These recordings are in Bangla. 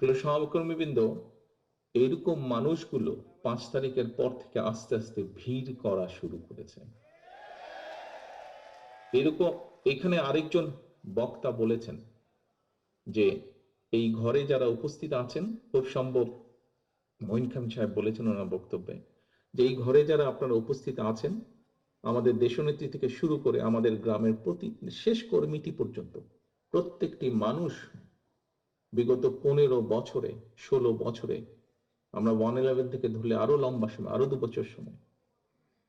প্রিয় সহকর্মীবৃন্দ এরকম মানুষগুলো পাঁচ তারিখের পর থেকে আস্তে আস্তে ভিড় করা শুরু করেছে। এরকম এখানে আরেকজন বক্তা বলেছেন যে, এই ঘরে যারা উপস্থিত আছেন, খুব সম্ভব মঈন খান সাহেব বলেছেন ওনার বক্তব্যে, যে এই ঘরে যারা আপনারা উপস্থিত আছেন, আমাদের দেশনেত্রী থেকে শুরু করে আমাদের গ্রামের প্রতি শেষ কর্মীটি পর্যন্ত, প্রত্যেকটি মানুষ বিগত পনেরো বছরে, ষোলো বছরে আমরা ওয়ান ইলেভেন থেকে ধরলে আরও লম্বা সময়, আরও দু বছর সময়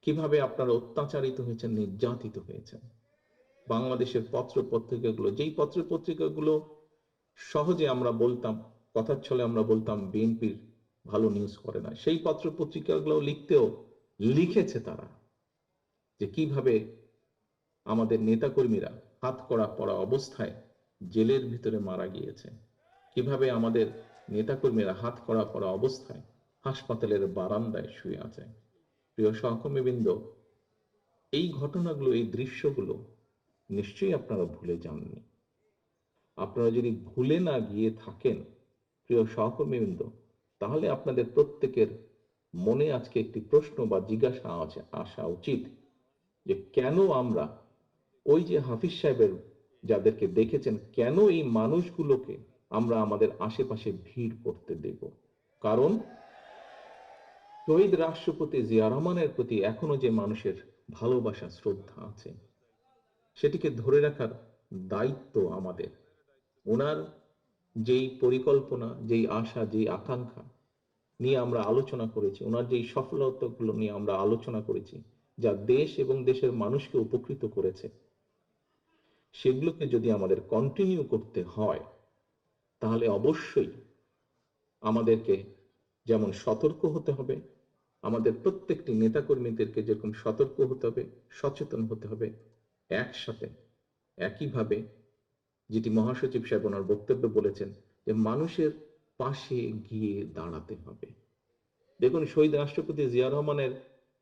কীভাবে আপনারা অত্যাচারিত হয়েছেন, নির্যাতিত হয়েছেন? বাংলাদেশের পত্র পত্রিকাগুলো যেই পত্র পত্রিকাগুলো সহজে আমরা বলতাম, কথার ছলে আমরা বলতাম, বিএনপির ভালো নিউজ করে না, সেই পত্র পত্রিকাগুলো লিখতেও লিখেছে তারা যে কীভাবে আমাদের নেতাকর্মীরা হাত করা পড়া অবস্থায় জেলের ভিতরে মারা গিয়েছে। কীভাবে আমাদের নেতাকর্মীরা হাত করা পড়া অবস্থায় হাসপাতালের বারান্দায় শুয়ে আছে? প্রিয় সহকর্মীবৃন্দ, এই ঘটনাগুলো, এই দৃশ্যগুলো নিশ্চয়ই আপনারা ভুলে যাননি। আপনারা যদি ভুলে না গিয়ে থাকেন, প্রিয় সহকর্মীবৃন্দ, তাহলে আপনাদের প্রত্যেকের মনে আজকে একটি প্রশ্ন বা জিজ্ঞাসা আছে আসা উচিত যে কেন আমরা ওই যে হাফিজ সাহেবের যাদেরকে দেখেছেন, কেন এই মানুষগুলোকে আমরা আমাদের আশেপাশে ভিড় করতে দেব। কারণ শহীদ রাষ্ট্রপতি জিয়া রহমানের প্রতি এখনও যে মানুষের ভালোবাসা, শ্রদ্ধা আছে, সেটিকে ধরে রাখার দায়িত্ব আমাদের। ওনার যেই পরিকল্পনা, যেই আশা, যেই আকাঙ্ক্ষা নিয়ে আমরা আলোচনা করেছি, ওনার যেই সফলতাগুলো নিয়ে আমরা আলোচনা করেছি, যা দেশ এবং দেশের মানুষকে উপকৃত করেছে, সেগুলোকে যদি আমাদের কন্টিনিউ করতে হয় তাহলে অবশ্যই আমাদেরকে যেমন সতর্ক হতে হবে, আমাদের প্রত্যেকটি নেতাকর্মীদেরকে যেরকম সতর্ক হতে হবে, সচেতন হতে হবে, একসাথে, একইভাবে যেটি মহাসচিব সাহেব ওনার বক্তব্যে বলেছেন যে মানুষের পাশে গিয়ে দাঁড়াতে হবে। দেখুন, শহীদ রাষ্ট্রপতি জিয়া রহমানের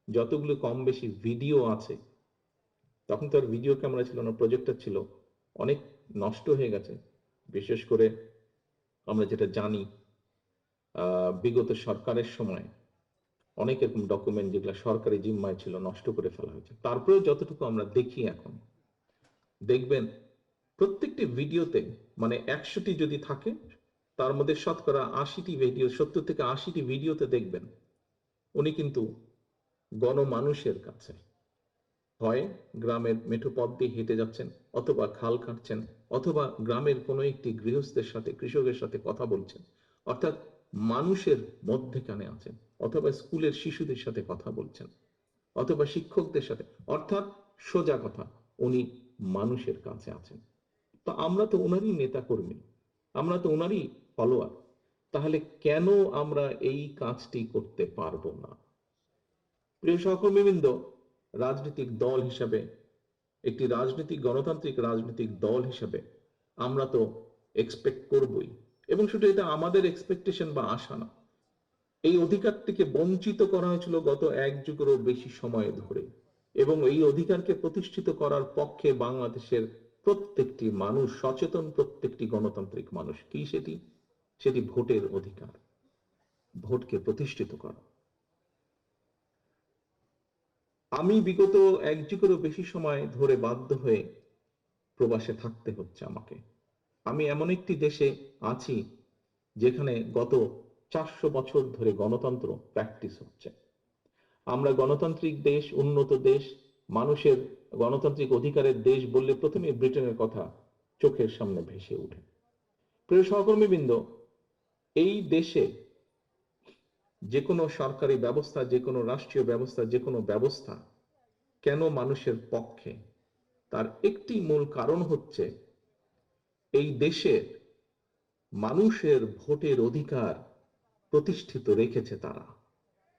যতগুলো কম বেশি ভিডিও আছে, তখন তো আর ভিডিও ক্যামেরা ছিল না, প্রজেক্টর ছিল, অনেক নষ্ট হয়ে গেছে। বিশেষ করে আমরা যেটা জানি বিগত সরকারের সময় অনেক এরকম ডকুমেন্ট যেগুলো সরকারি জিম্মায় ছিল নষ্ট করে ফেলা হয়েছে। তারপরেও যতটুকু আমরা দেখি এখন, দেখবেন প্রত্যেকটি ভিডিওতে মানে একশোটি যদি থাকে, তার মধ্যে শতকরা আশিটি ভিডিও সত্তর থেকে আশিটি ভিডিওতে দেখবেন, উনি কিন্তু গণমানুষের কাছে হয় গ্রামের মেঠো পথ দিয়ে হেঁটে যাচ্ছেন অথবা খাল কাটছেন অথবা গ্রামের কোনো একটি গৃহস্থের সাথে, কৃষকের সাথে কথা বলছেন। অর্থাৎ মানুষের মধ্যেখানে আছেন অথবা স্কুলের শিশুদের সাথে কথা বলছেন অথবা শিক্ষকদের সাথে। অর্থাৎ সোজা কথা, উনি মানুষের কাছে আছেন। তো আমরা তো ওনারই নেতা কর্মী আমরা তো ওনারই ফলোয়ার তাহলে কেন আমরা এই কাজটি করতে পারব না? প্রিয় সহকর্মীবৃন্দ রাজনৈতিক দল হিসাবে, একটি রাজনৈতিক, গণতান্ত্রিক রাজনৈতিক দল হিসাবে আমরা তো এক্সপেক্ট করবই। এবং শুধু এটা আমাদের এক্সপেকটেশন বা আশা না, এই অধিকারটিকে বঞ্চিত করা হয়েছিল গত এক যুগেরও বেশি সময় ধরে। এবং এই অধিকারকে প্রতিষ্ঠিত করার পক্ষে বাংলাদেশের প্রত্যেকটি মানুষ, সচেতন প্রত্যেকটি গণতান্ত্রিক মানুষ, কি সেটি? সেটি ভোটের অধিকার। ভোটকে প্রতিষ্ঠিত করা। আমি বিগত এক যুগেরও বেশি সময় ধরে বাধ্য হয়ে প্রবাসে থাকতে হচ্ছে আমাকে। আমি এমন একটি দেশে আছি যেখানে গত চারশো বছর ধরে গণতন্ত্র প্র্যাকটিস হচ্ছে। আমরা গণতান্ত্রিক দেশ, উন্নত দেশ, মানুষের গণতান্ত্রিক অধিকারের দেশ বললে প্রথমে ব্রিটেনের কথা চোখের সামনে ভেসে উঠে প্রিয় সহকর্মীবৃন্দ, এই দেশে যে কোনো সরকারি ব্যবস্থা যে কোনো রাষ্ট্রীয় ব্যবস্থা যে কোনো ব্যবস্থা কেন মানুষের পক্ষে? তার একটি মূল কারণ হচ্ছে এই দেশের মানুষের ভোটের অধিকার প্রতিষ্ঠিত রেখেছে তারা।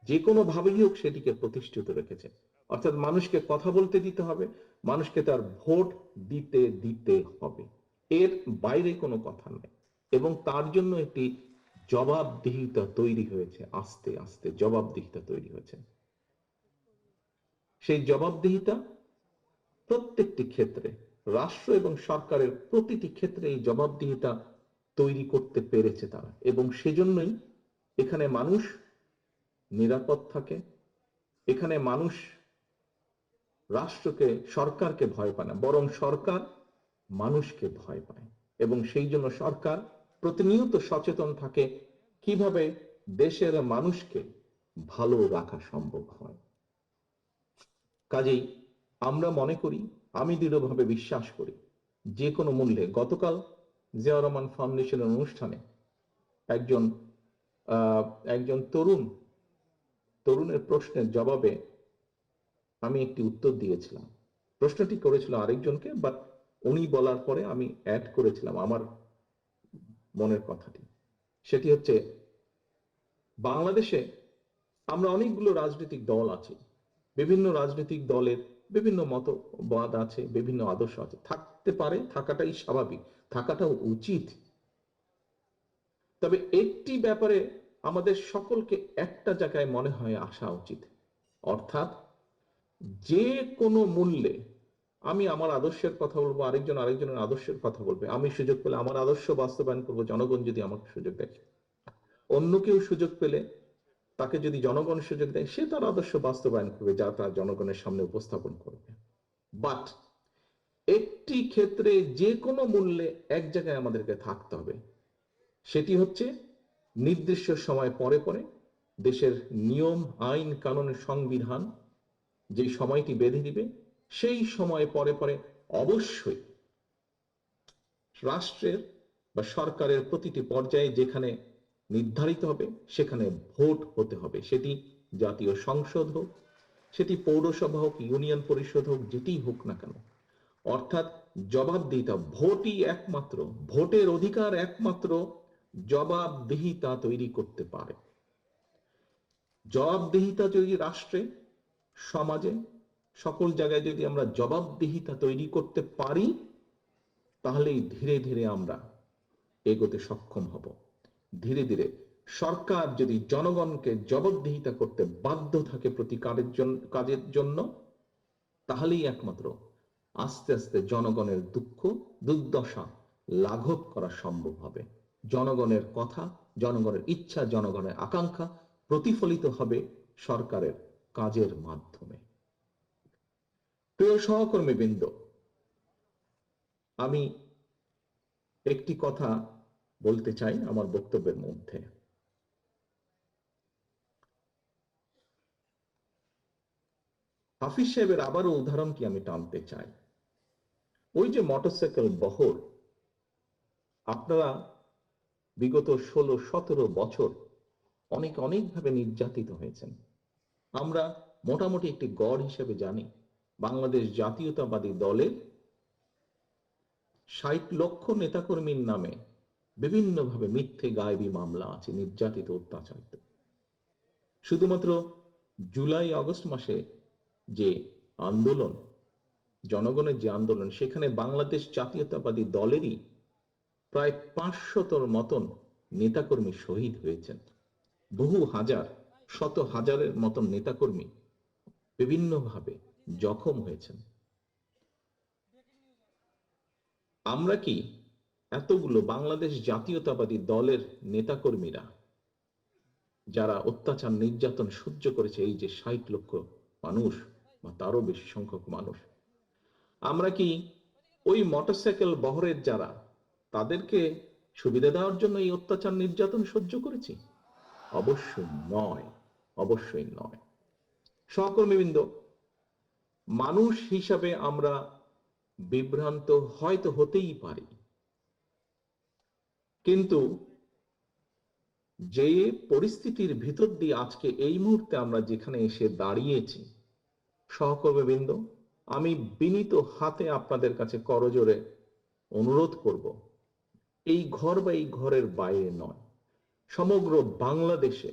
যে কোনো ভাবেই হোক সেটিকে প্রতিষ্ঠিত রেখেছে। অর্থাৎ মানুষকে কথা বলতে দিতে হবে, মানুষকে তার ভোট দিতে দিতে হবে। এর বাইরে কোনো কথা নেই। এবং তার জন্য একটি জবাবদিহিতা তৈরি হয়েছে, আস্তে আস্তে জবাবদিহিতা তৈরি হয়েছে। সেই জবাবদিহিতা প্রত্যেকটি ক্ষেত্রে, রাষ্ট্র এবং সরকারের প্রতিটি ক্ষেত্রে এই জবাবদিহিতা তৈরি করতে পেরেছে তারা। এবং সেজন্যই এখানে মানুষ নিরাপদ থাকে, এখানে মানুষ রাষ্ট্রকে, সরকারকে ভয় পায় না, বরং সরকার মানুষকে ভয় পায়। এবং সেই জন্য সরকার প্রতিনিয়ত সচেতন থাকে কীভাবে দেশের মানুষকে ভালো রাখা সম্ভব হয়। কাজেই আমরা মনে করি, আমি দৃঢ়ভাবে বিশ্বাস করি, যে কোনো মূল্যে গতকাল জিয়া রহমান ফাউন্ডেশনের অনুষ্ঠানে একজন একজন তরুণ, তরুণের প্রশ্নের জবাবে আমি একটি উত্তর দিয়েছিলাম। প্রশ্নটি করেছিল আরেকজনকে বাট উনি বলার পরে আমি অ্যাড করেছিলাম। আমার মনের কথাটি। সেটি হচ্ছে, বাংলাদেশে আমরা অনেকগুলো রাজনৈতিক দল আছি। বিভিন্ন রাজনৈতিক দলের বিভিন্ন মতবাদ আছে, বিভিন্ন আদর্শ আছে। থাকতে পারে, থাকাটাই স্বাভাবিক থাকাটাও উচিত। তবে একটি ব্যাপারে আমাদের সকলকে একটা জায়গায় মনে হয় আসা উচিত। অর্থাৎ যে কোনো মূল্যে আমি আমার আদর্শের কথা বলব, আরেকজন আরেকজনের আদর্শের কথা বলবে। আমি সুযোগ পেলে আমার আদর্শ বাস্তবায়ন করব, জনগণ যদি আমাকে সুযোগ দেয়। অন্য কেউ সুযোগ পেলে তাকে যদি জনগণ সুযোগ দেয়, সে তার আদর্শ বাস্তবায়ন করবে, যা তার জনগণের সামনে উপস্থাপন করবে। বাট একটি ক্ষেত্রে যে কোনো মূল্যে এক জায়গায় আমাদেরকে থাকতে হবে। সেটি হচ্ছে নির্দিষ্ট সময় পরে পরে দেশের নিয়ম, আইন, কানুন, সংবিধান যে সময়টি বেঁধে দিবে সেই সময় পরে পরে অবশ্যই রাষ্ট্রের বা সরকারের প্রতিটি পর্যায়ে যেখানে নির্ধারিত হবে, সেখানে ভোট হতে হবে। সেটি জাতীয় সংসদ হোক, সেটি পৌরসভা হোক, ইউনিয়ন পরিষদ হোক, যেটি হোক না কেন। অর্থাৎ জবাবদিহিতা, ভোটই একমাত্র, ভোটের অধিকার একমাত্র জবাবদিহিতা তৈরি করতে পারে। জবাবদিহিতা যদি রাষ্ট্রে, সমাজে সকল জায়গায় যদি আমরা জবাবদিহিতা তৈরি করতে পারি, তাহলেই ধীরে ধীরে আমরা এগোতে সক্ষম হব। ধীরে ধীরে সরকার যদি জনগণকে জবাবদিহিতা করতে বাধ্য থাকে প্রতিকারের জন্য কাজের জন্য, তাহলেই একমাত্র আস্তে আস্তে জনগণের দুঃখ, দুর্দশা লাঘব করা সম্ভব হবে। জনগণের কথা, জনগণের ইচ্ছা, জনগণের আকাঙ্ক্ষা প্রতিফলিত হবে সরকারের কাজের মাধ্যমে। প্রিয় সহকর্মী বৃন্দ, আমি একটি কথা বলতে চাই আমার বক্তব্যের মধ্যে। হাফিজ সাহেবের আবারও উদাহরণ কি আমি টানতে চাই? ওই যে মোটরসাইকেল বহর, আপনারা বিগত ষোলো, সতেরো বছর অনেক, অনেকভাবে নির্যাতিত হয়েছেন। আমরা মোটামুটি একটি গড় হিসেবে জানি বাংলাদেশ জাতীয়তাবাদী দলের ষাট লক্ষ নেতাকর্মীর নামে বিভিন্নভাবে মিথ্যে গায়েবী মামলা আছে, নির্যাতিত, অত্যাচারিত। শুধুমাত্র জুলাই, আগস্ট মাসে যে আন্দোলন, জনগণের যে আন্দোলন, সেখানে বাংলাদেশ জাতীয়তাবাদী দলেরই প্রায় পাঁচশতর মতন নেতাকর্মী শহীদ হয়েছেন। বহু হাজার, শত হাজারের মতন নেতাকর্মী বিভিন্নভাবে জখম হয়েছেন। আমরা কি এতগুলো বাংলাদেশ জাতীয়তাবাদী দলের নেতাকর্মীরা, যারা অত্যাচার, নির্যাতন সহ্য করেছে এই যে ষাট লক্ষ মানুষ বা তারও বেশি সংখ্যক মানুষ, আমরা কি ওই মোটরসাইকেল বহরের যারা, তাদেরকে সুবিধা দেওয়ার জন্য এই অত্যাচার, নির্যাতন সহ্য করেছি? অবশ্যই নয় অবশ্যই নয়। সহকর্মীবৃন্দ মানুষ হিসাবে আমরা বিভ্রান্ত হয়তো হতেই পারি। কিন্তু যে পরিস্থিতির ভিতর দিয়ে আজকে এই মুহূর্তে আমরা যেখানে এসে দাঁড়িয়েছি সহকর্মীবৃন্দ আমি বিনীত হাতে আপনাদের কাছে করজোরে অনুরোধ করব, এই ঘর বা এই ঘরের বাইরে নয়, সমগ্র বাংলাদেশে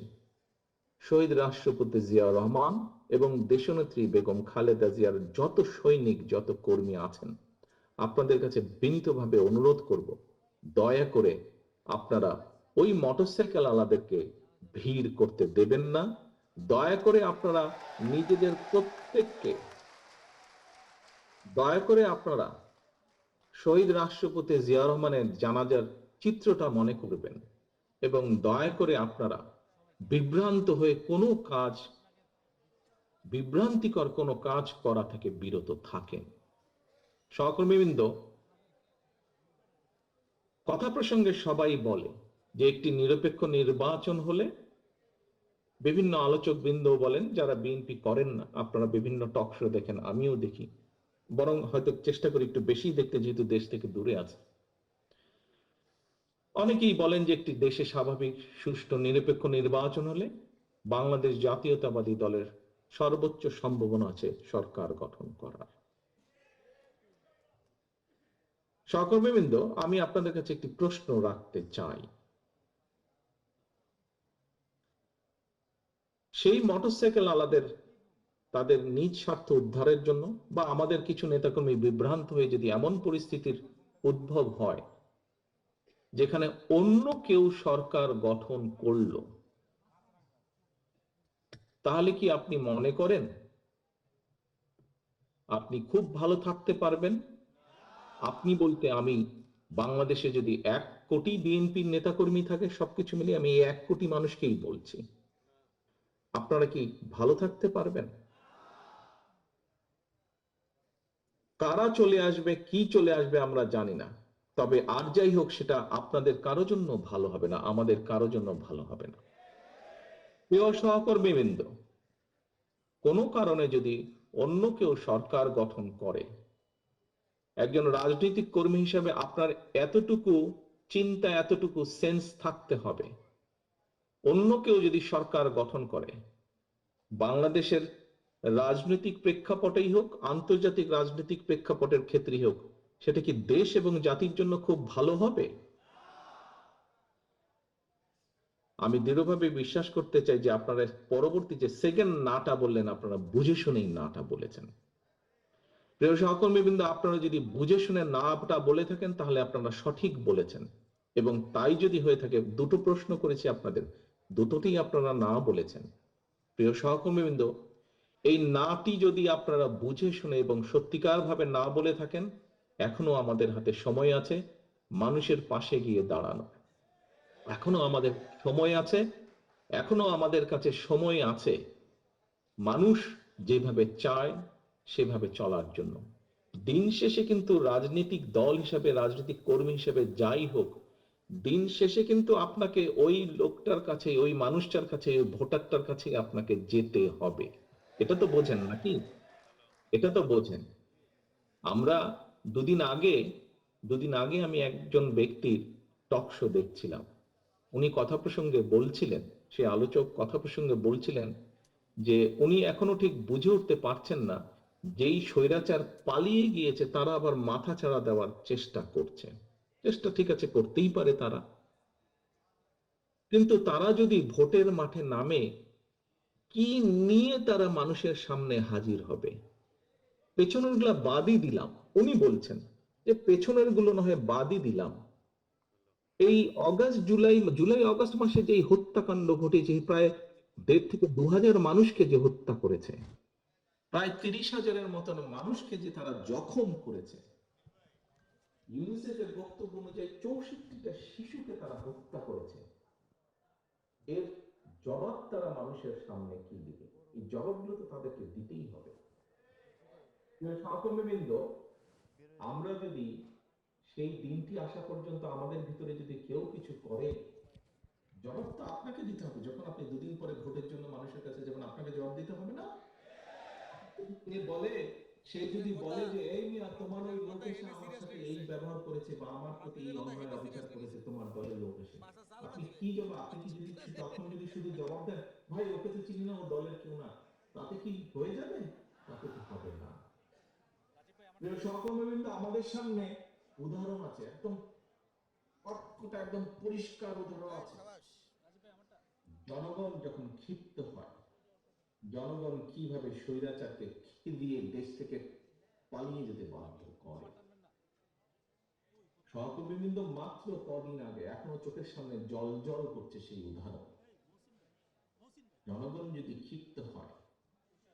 শহীদ রাষ্ট্রপতি জিয়া রহমান এবং দেশনেত্রী বেগম খালেদা জিয়ার যত সৈনিক, যত কর্মী আছেন, আপনাদের কাছে বিনীতভাবে অনুরোধ করব, দয়া করে আপনারা ওই মোটরসাইকেল আলাদেরকে ভিড় করতে দেবেন না। দয়া করে আপনারা নিজেদের প্রত্যেককে, দয়া করে আপনারা শহীদ রাষ্ট্রপতি জিয়া রহমানের জানাজার চিত্রটা মনে করবেন এবং দয়া করে আপনারা বিভ্রান্ত হয়ে কোনো কাজ, বিভ্রান্তিকর কোনো কাজ করা থেকে বিরত থাকেন। সহকর্মীবৃন্দ, কথা প্রসঙ্গে সবাই বলে যে একটি নিরপেক্ষ নির্বাচন হলে বিভিন্ন আলোচক বৃন্দ বলেন, যারা বিএনপি করেন না, আপনারা বিভিন্ন টক শো দেখেন, আমিও দেখি। বরং হয়তো চেষ্টা করি একটু বেশি দেখতে, যেহেতু দেশ থেকে দূরে আছে। অনেকেই বলেন যে একটি দেশে স্বাভাবিক, সুষ্ঠু, নিরপেক্ষ নির্বাচন হলে বাংলাদেশ জাতীয়তাবাদী দলের সর্বোচ্চ সম্ভাবনা আছে সরকার গঠন করার। সহকর্মীবৃন্দ, আমি আপনাদের কাছে একটি প্রশ্ন রাখতে চাই। সেই মোটরসাইকেল আলাদের তাদের নিজ স্বার্থ উদ্ধারের জন্য বা আমাদের কিছু নেতাকর্মী বিভ্রান্ত হয়ে যদি এমন পরিস্থিতির উদ্ভব হয় যেখানে অন্য কেউ সরকার গঠন করল। তাহলে কি আপনি মনে করেন? আপনি খুব ভালো থাকতে পারবেন। আপনি বলতে আমি বাংলাদেশে যদি এক কোটি বিএনপির নেতাকর্মী থাকে, সবকিছু মিলিয়ে আমি এক কোটি মানুষকেই বলছি। আপনারা কি ভালো থাকতে পারবেন? কারা চলে আসবে, কি চলে আসবে আমরা জানি না। তবে আর যাই হোক, সেটা আপনাদের কারও জন্য ভালো হবে না, আমাদের কারও জন্য ভালো হবে না। প্রিয় সহকর্মীবৃন্দ কোনো কারণে যদি অন্য কেউ সরকার গঠন করে, একজন রাজনৈতিক কর্মী হিসেবে আপনার এতটুকু চিন্তা, এতটুকু সেন্স থাকতে হবে। অন্য কেউ যদি সরকার গঠন করে, বাংলাদেশের রাজনৈতিক প্রেক্ষাপটেই হোক, আন্তর্জাতিক রাজনৈতিক প্রেক্ষাপটের ক্ষেত্রেই হোক সেটা কি দেশ এবং জাতির জন্য খুব ভালো হবে? আমি দৃঢ়ভাবে বিশ্বাস করতে চাই যে আপনারা পরবর্তী যে সেকেন্ড নাটা বললেন, আপনারা বুঝে শুনেই নাটা বলেছেন। প্রিয় সহকর্মীবৃন্দ, আপনারা যদি বুঝে শুনে নাটা বলে থাকেন, তাহলে আপনারা সঠিক বলেছেন। এবং তাই যদি হয়ে থাকে, দুটো প্রশ্ন করেছি আপনাদের। দুটোতেই আপনারা না বলেছেন। প্রিয় সহকর্মীবৃন্দ, এই নাটি যদি আপনারা বুঝে শুনে এবং সত্যিকার ভাবে না বলে থাকেন এখনও আমাদের হাতে সময় আছে মানুষের পাশে গিয়ে দাঁড়ানো। এখনও আমাদের সময় আছে, এখনও আমাদের কাছে সময় আছে। মানুষ যেভাবে চায়, সেভাবে চলার জন্য। দিন শেষে কিন্তু রাজনৈতিক দল হিসেবে, রাজনৈতিক কর্মী হিসেবে যাই হোক, দিন শেষে কিন্তু আপনাকে ওই লোকটার কাছে, ওই মানুষটার কাছে, ওই ভোটারটার কাছে আপনাকে যেতে হবে। এটা তো বোঝেন নাকি? এটা তো বোঝেন। আমরা দুদিন আগে দুদিন আগে আমি একজন ব্যক্তির টক শো দেখছিলাম। উনি কথা প্রসঙ্গে বলছিলেন, সে আলোচক কথা প্রসঙ্গে বলছিলেন যে, উনি এখনও ঠিক বুঝে উঠতে পারছেন না যেই স্বৈরাচার পালিয়ে গিয়েছে, তারা আবার মাথা ছাড়া দেওয়ার চেষ্টা করছে। চেষ্টা ঠিক আছে, করতেই পারে তারা। কিন্তু তারা যদি ভোটের মাঠে নামে, কি নিয়ে তারা মানুষের সামনে হাজির হবে? পেছনেরগুলা বাদই দিলাম। উনি বলছেন যে, পেছনেরগুলো না হয় বাদই দিলাম। এই অগাস্ট, জুলাই জুলাই, অগাস্ট মাসে যে হত্যাকাণ্ড ঘটেছে প্রায় দেড় থেকে দু হাজার মানুষকে যে হত্যা করেছে, প্রায় তিরিশ হাজারের মতন মানুষকে যে তারা জখম করেছে, ইউনিসেফের বক্তব্য অনুযায়ী চৌষট্টিটা শিশুকে তারা হত্যা করেছে। এর জবাব তারা মানুষের সামনে কি দিবে? এই জবাবগুলো তো তাদেরকে দিতেই হবে। সহকর্মীবৃন্দ, আমরা যদি সেই দিনটি আসা পর্যন্ত আমাদের ভিতরে যদি কেউ কিছু করে, জবাব তো আপনাকে দিতে হবে। যখন আপনি দুদিন পরে ভোটের জন্য মানুষের কাছে যখন আপনাকে জবাব দিতে হবে না? বলে, সে যদি বলে যে, এই মিয়া, তোমার ওই লোক এসে আমার সাথে এই ব্যবহার করেছে বা আমার প্রতি এই অন্যায় অবিচার করেছে, তোমার দলের লোক এসে। আপনি কি জবাব, আপনি কি যদি তখন যদি শুধু জবাব দেন, ভাই, ওকে তো চিনি না, ও দলের কেউ না। তাতে কি হয়ে যাবে? তাতে তো হবে না। প্রিয় সহকর্মীবৃন্দ আমাদের সামনে উদাহরণ আছে, একদম কটকটা একদম পরিষ্কার উদাহরণ আছে। জনগণ যখন ক্ষিপ্ত হয়, জনগণ কীভাবে স্বৈরাচারকে দিয়ে দেশ থেকে পালিয়ে যেতে বাধ্য করে? সহকর্মীবৃন্দ মাত্র কদিন আগে এখনও চোখের সামনে জল জল করছে সেই উদাহরণ। জনগণ যদি ক্ষিপ্ত হয়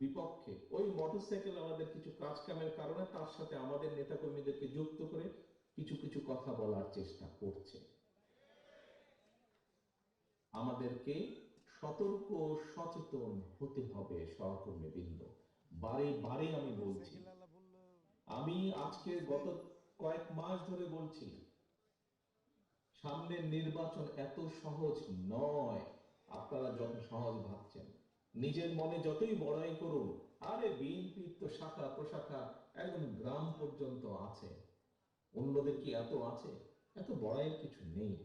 বিপক্ষে। ওই মোটরসাইকেল আমাদের কিছু কাজ কামের কারণে তার সাথে আমাদের নেতাকর্মীদেরকে যুক্ত করে কিছু কিছু কথা বলার চেষ্টা করছে। আমাদেরকে সতর্ক সচেতন হতে হবে সহকর্মী বৃন্দ বারে বারে আমি বলছি, আমি আজকে গত কয়েক মাস ধরে বলছি, সামনের নির্বাচন এত সহজ নয়। আপনারা যত সহজ ভাবছেন নিজের মনে যতই বড়াই করুন, আরে বিএনপির তো শাখা প্রশাখা একদম গ্রাম পর্যন্ত আছে। অন্যদের কি এত আছে? এত বড়াইয়ের কিছু নেই।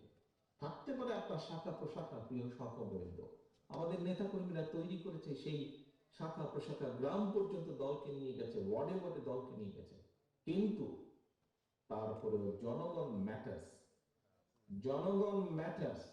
থাকতে পারে আপনার শাখা প্রশাখা, প্রিয় সহকর্মীবৃন্দ। আমাদের নেতা কর্মীরা তৈরি করেছে সেই শাখা প্রশাখা গ্রাম পর্যন্ত দলকে নিয়ে গেছে ওয়ার্ডে ওয়ার্ডে দলকে নিয়ে গেছে। কিন্তু তারপরেও জনগণ ম্যাটার্স জনগণ ম্যাটার্স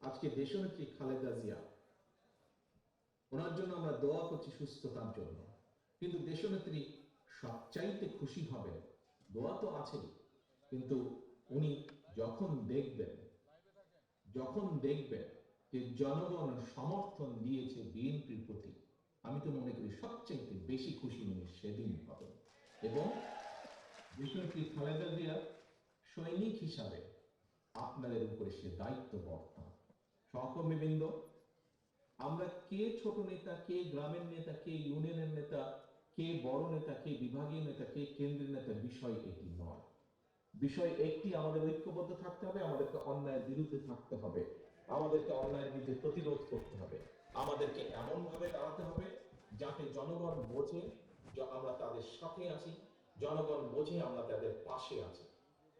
আজকে দেশনেত্রী খালেদা জিয়া। ওনার জন্য আমরা দোয়া করছি সুস্থতার জন্য। কিন্তু দেশনেত্রী সবচাইতে খুশি হবেন। দোয়া তো আছেই। কিন্তু উনি যখন দেখবেন যখন দেখবেন যে জনগণ সমর্থন দিয়েছে বিএনপির প্রতি, আমি তো মনে করি সবচাইতে বেশি খুশি উনি সেদিন হবেন। এবং দেশনেত্রী খালেদা জিয়া সৈনিক হিসাবে আপনাদের উপরে সে দায়িত্ব বর্তান সহকর্মীবৃন্দ আমরা কে ছোট নেতা, কে গ্রামের নেতা, কে ইউনিয়নের নেতা, কে বড় নেতা, কে বিভাগীয় নেতা, কে কেন্দ্রীয় নেতা, বিষয় এটি নয়। বিষয় একটি, আমাদের ঐক্যবদ্ধ থাকতে হবে, আমাদেরকে অন্যায়ের বিরুদ্ধে থাকতে হবে। আমাদেরকে অন্যায়ের বিরুদ্ধে প্রতিরোধ করতে হবে। আমাদেরকে এমন ভাবে দাঁড়াতে হবে যাতে জনগণ বোঝে যে আমরা তাদের সাথে আছি, জনগণ বোঝে আমরা তাদের পাশে আছি।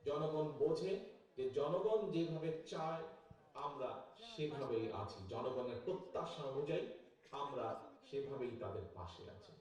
জনগণ বোঝে যে জনগণ যেভাবে চায় আমরা সেভাবেই আছি। জনগণের প্রত্যাশা অনুযায়ী আমরা সেভাবেই তাদের পাশে আছি।